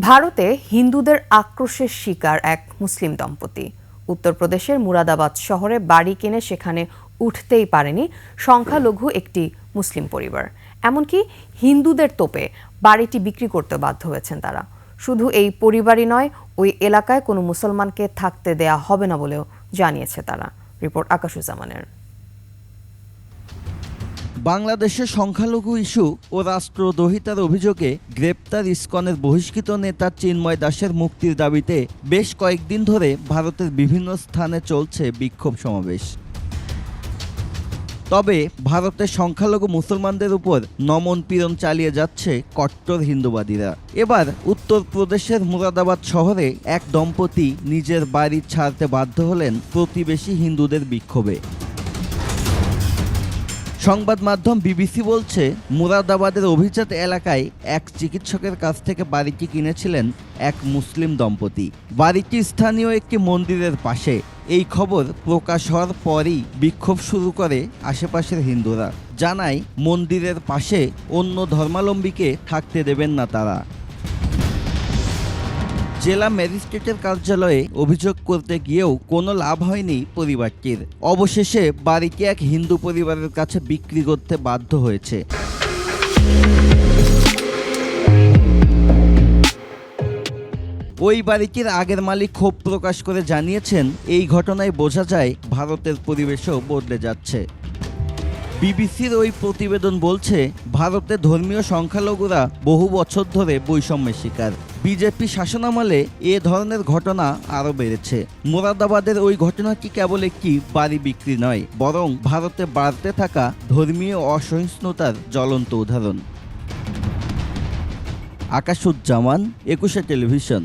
ভারতে হিন্দুদের আক্রোশের শিকার এক মুসলিম দম্পতি। উত্তরপ্রদেশের মুরাদাবাদ শহরে বাড়ি কিনে সেখানে উঠতেই পারেনি সংখ্যালঘু একটি মুসলিম পরিবার। এমনকি হিন্দুদের তোপে বাড়িটি বিক্রি করতে বাধ্য হয়েছেন তারা। শুধু এই পরিবারই নয়, ওই এলাকায় কোনো মুসলমানকে থাকতে দেয়া হবে না বলেও জানিয়েছে তারা। রিপোর্ট আকাশুজ্জামানের। বাংলাদেশের সংখ্যালঘু ইস্যু ও রাষ্ট্রদ্রোহিতার অভিযোগে গ্রেপ্তার ইস্কনের বহিষ্কৃত নেতা চিন্ময় দাসের মুক্তির দাবিতে বেশ কয়েকদিন ধরে ভারতের বিভিন্ন স্থানে চলছে বিক্ষোভ সমাবেশ। তবে ভারতের সংখ্যালঘু মুসলমানদের উপর নমন পীড়ন চালিয়ে যাচ্ছে কট্টর হিন্দুবাদীরা। এবার উত্তরপ্রদেশের মুরাদাবাদ শহরে এক দম্পতি নিজের বাড়ি ছাড়তে বাধ্য হলেন প্রতিবেশী হিন্দুদের বিক্ষোভে। সংবাদ মাধ্যম বিবিসি বলছে, মুরাদাবাদের অভিজাত এলাকায় এক চিকিৎসকের কাছ থেকে বাড়িটি কিনেছিলেন এক মুসলিম দম্পতি। বাড়িটি স্থানীয় একটি মন্দিরের পাশে। এই খবর প্রকাশ হওয়ার পরই বিক্ষোভ শুরু করে আশেপাশের হিন্দুরা। জানায়, মন্দিরের পাশে অন্য ধর্মাবলম্বীকে থাকতে দেবেন না তারা। জেলা ম্যাজিস্ট্রেটের কার্যালয়ে অভিযোগ করতে গিয়েও কোনো লাভ হয়নি পরিবারটির। অবশেষে বাড়িটি এক হিন্দু পরিবারের কাছে বিক্রি করতে বাধ্য হয়েছে। ওই বাড়িটির আগের মালিক ক্ষোভ প্রকাশ করে জানিয়েছেন, এই ঘটনায় বোঝা যায়, ভারতের পরিবেশও বদলে যাচ্ছে। বিবিসির ওই প্রতিবেদন বলছে, ভারতে ধর্মীয় সংখ্যালঘুরা বহু বছর ধরে বৈষম্যের শিকার। বিজেপি শাসনামলে এ ধরনের ঘটনা আরও বেড়েছে। মোরাদাবাদের ওই ঘটনাটি কেবল একটি বাড়ি বিক্রি নয়, বরং ভারতে বাড়তে থাকা ধর্মীয় অসহিষ্ণুতার জ্বলন্ত উদাহরণ। আকাশুজ্জামান, একুশে টেলিভিশন।